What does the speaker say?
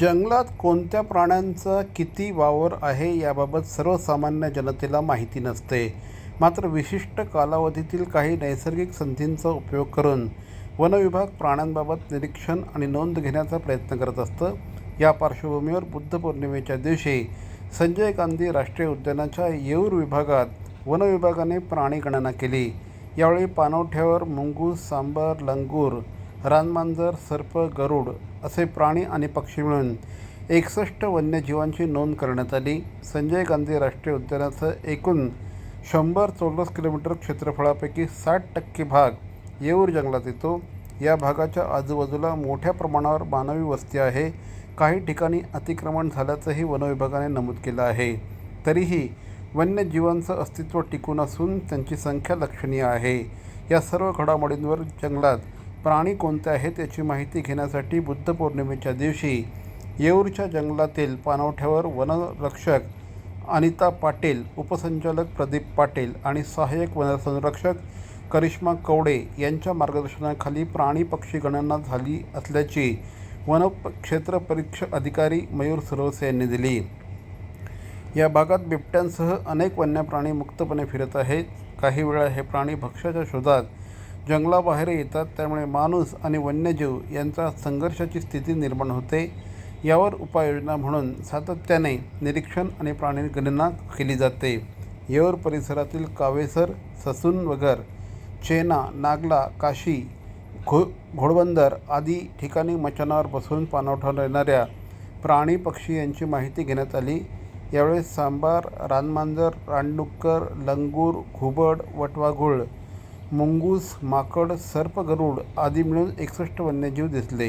जंगलात कोणत्या प्राण्यांचा किती वावर आहे याबाबत सर्वसामान्य जनतेला माहिती नसते. मात्र विशिष्ट कालावधीतील काही नैसर्गिक संधींचा उपयोग करून वनविभाग प्राण्यांबाबत निरीक्षण आणि नोंद घेण्याचा प्रयत्न करत असतं. या पार्श्वभूमीवर बुद्ध पौर्णिमेच्या दिवशी संजय गांधी राष्ट्रीय उद्यानाच्या येऊर विभागात वनविभागाने प्राणी गणना केली. यावेळी पानवठ्यावर मुंगूस सांबर लंगूर रानमांजर सर्प गरुड असे प्राणी आणि पक्षी मिळून एकसष्ट वन्यजीवांची नोंद करण्यात आली. संजय गांधी राष्ट्रीय उद्यानाचं एकूण शंभर चौरस किलोमीटर क्षेत्रफळापैकी साठ टक्के भाग येऊर जंगलात येतो. या भागाच्या आजूबाजूला मोठ्या प्रमाणावर मानवी वस्ती आहे. काही ठिकाणी अतिक्रमण झाल्याचंही वनविभागाने नमूद केलं आहे. तरीही वन्यजीवांचं अस्तित्व टिकून असून त्यांची संख्या लक्षणीय आहे. या सर्व घडामोडींवर जंगलात प्राणी कोणते आहेत याची माहिती घेण्यासाठी बुद्ध पौर्णिमेच्या दिवशी येऊरच्या जंगलातील पाणवठ्यावर वनरक्षक अनिता पाटील उपसंचालक प्रदीप पाटील आणि सहाय्यक वनसंरक्षक करिश्मा कवडे यांच्या मार्गदर्शनाखाली प्राणी पक्षी गणना झाली असल्याची वन क्षेत्र परीक्षक अधिकारी मयूर सुरवसे यांनी दिली. या भागात बिबट्यांसह अनेक वन्य प्राणी मुक्तपणे फिरत आहेत. काही वेळा हे प्राणी भक्ष्याच्या शोधात जंगलाबाहेर येतात त्यामुळे माणूस आणि वन्यजीव यांचा संघर्षाची स्थिती निर्माण होते. यावर उपाययोजना म्हणून सातत्याने निरीक्षण आणि प्राणी गणना केली जाते. येऊर परिसरातील कावेसर ससून वगर चेना नागला काशी घो घोडबंदर आदी ठिकाणी मचानावर बसून पाणवठा येणाऱ्या प्राणी पक्षी यांची माहिती घेण्यात आली. यावेळी सांबार रानमांजर रानडुक्कर लंगूर घुबड वटवाघूळ मुंगूस माकड सर्प गरुड आदी मिळून एकसष्ट वन्यजीव दिसले.